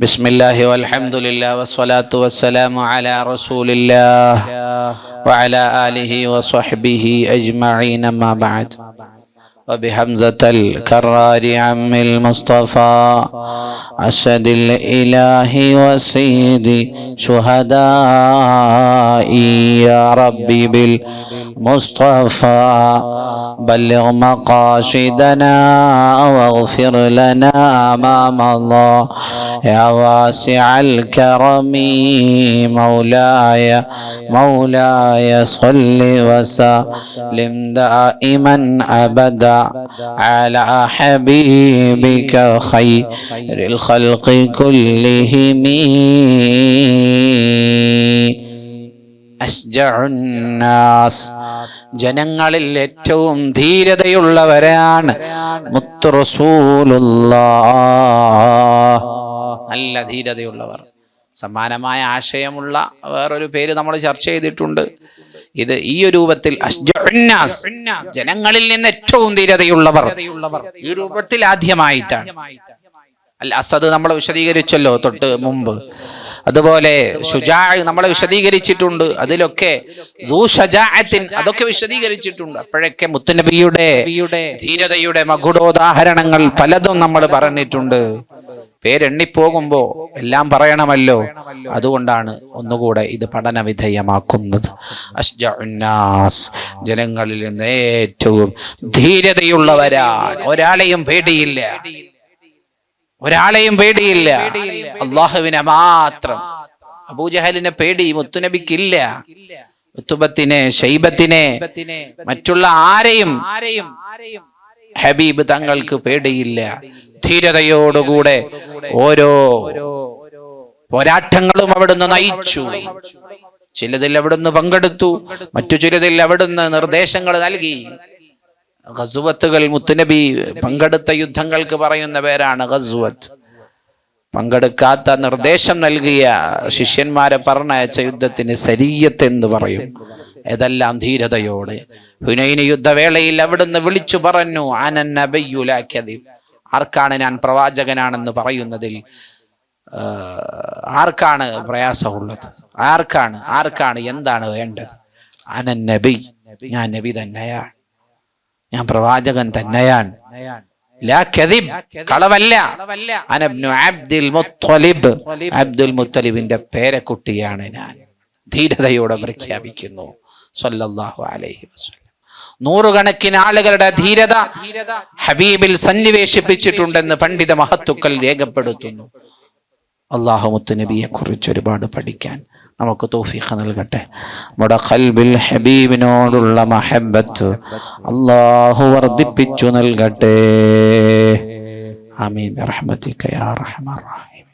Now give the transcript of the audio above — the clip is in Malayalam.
بسم الله والحمد لله والصلاة والسلام على رسول الله وعلى آله وصحبه أجمعين ما بعد. وبحمزة الكرار عم المصطفى أسد الإله وسيد شهدائي يا ربي مصطفى. بلغ مقاصدنا واغفر لنا ما مضى. يا واسع الكرم مولاي مولاي صل وسلم دائما أبدا على حبيبك خير الخلق كلهم. ജനങ്ങളിൽ ഏറ്റവും ധീരതയുള്ളവരാണ് നല്ല ധീരതയുള്ളവർ. സമാനമായ ആശയമുള്ള വേറൊരു പേര് നമ്മൾ ചർച്ച ചെയ്തിട്ടുണ്ട്. ഇത് ഈ രൂപത്തിൽ ജനങ്ങളിൽ നിന്ന് ഏറ്റവും ധീരതയുള്ളവർ. ഈ രൂപത്തിൽ ആദ്യമായിട്ടാണ്. അൽ അസദ് നമ്മൾ വിശദീകരിച്ചല്ലോ തൊട്ട് മുമ്പ്. അതുപോലെ ഷുജാ നമ്മളെ വിശദീകരിച്ചിട്ടുണ്ട് അതിലൊക്കെ അതൊക്കെ വിശദീകരിച്ചിട്ടുണ്ട്. അപ്പോഴൊക്കെ മുത്തുനബിയുടെ ധീരതയുടെ മകുടോദാഹരണങ്ങൾ പലതും നമ്മൾ പറഞ്ഞിട്ടുണ്ട്. പേരെണ്ണിപ്പോകുമ്പോ എല്ലാം പറയണമല്ലോ. അതുകൊണ്ടാണ് ഒന്നുകൂടെ ഇത് പഠന വിധേയമാക്കുന്നത് അഷ്ജഉന്നാസ് ജനങ്ങളിൽ നിന്ന് ഏറ്റവും ധീരതയുള്ളവരാണ് ഒരാളെയും പേടിയില്ല. ഒരാളെയും പേടിയില്ല. അള്ളാഹുവിനെ മാത്രം. അബൂജഹലിനെ പേടി മുത്തുനബിക്കില്ല. മുത്തുബത്തിനെ ഷൈബത്തിനെ മറ്റുള്ള ആരെയും ഹബീബ് തങ്ങൾക്ക് പേടിയില്ല. ധീരതയോടുകൂടെ ഓരോ പോരാട്ടങ്ങളും അവിടുന്ന് നയിച്ചു. ചിലതിൽ അവിടുന്ന് പങ്കെടുത്തു മറ്റു ചിലതിൽ അവിടുന്ന് നിർദ്ദേശങ്ങൾ നൽകി. ഗസുവത്തുകൾ മുത്തുനബി പങ്കെടുത്ത യുദ്ധങ്ങൾക്ക് പറയുന്ന പേരാണ് ഖസുവത്ത് പങ്കെടുക്കാത്ത നിർദ്ദേശം നൽകിയ ശിഷ്യന്മാരെ പറഞ്ഞയച്ച യുദ്ധത്തിന് സരീയത്ത് എന്ന് പറയും. ഇതെല്ലാം ധീരതയോടെ. ഹുനൈന യുദ്ധവേളയിൽ അവിടുന്ന് വിളിച്ചു പറഞ്ഞു ആനന്നബയ്യുലാക്കതി ആർക്കാണ് ഞാൻ പ്രവാചകനാണെന്ന് പറയുന്നതിൽ ആർക്കാണ് പ്രയാസമുള്ളത്? ആർക്കാണ് ആർക്കാണ് എന്താണ് വേണ്ടത്? അനന്നബി നബി. ഞാൻ നബി തന്നെയാണ്. ഞാൻ പ്രവാചകൻ തന്നെയാണ്. കളവല്ല. അബ്ദുൽ മുത്തലിബ്. അബ്ദുൽ മുത്തലിബിന്റെ പേരക്കുട്ടിയാണ് ഞാൻ. ധീരതയോടെ പ്രഖ്യാപിക്കുന്നു. സല്ലല്ലാഹു അലൈഹി വസല്ലം. നൂറുകണക്കിന് ആളുകളുടെ ധീരത ഹബീബിൽ സന്നിവേശിപ്പിച്ചിട്ടുണ്ടെന്ന് പണ്ഡിത മഹത്തുക്കൾ രേഖപ്പെടുത്തുന്നു. അള്ളാഹു മുത്തുനബിയെ കുറിച്ച് ഒരുപാട് പഠിക്കാൻ നമുക്ക് തൗഫീഖ് നൽകട്ടെ. നമ്മുടെ ഖൽബിൽ ഹബീബിനോടുള്ള മഹബത്ത് അള്ളാഹു വർദ്ധിപ്പിച്ചു നൽകട്ടെ. ആമീൻ. റഹ്മത്തിക യാ റഹ്മാൻ റഹീം.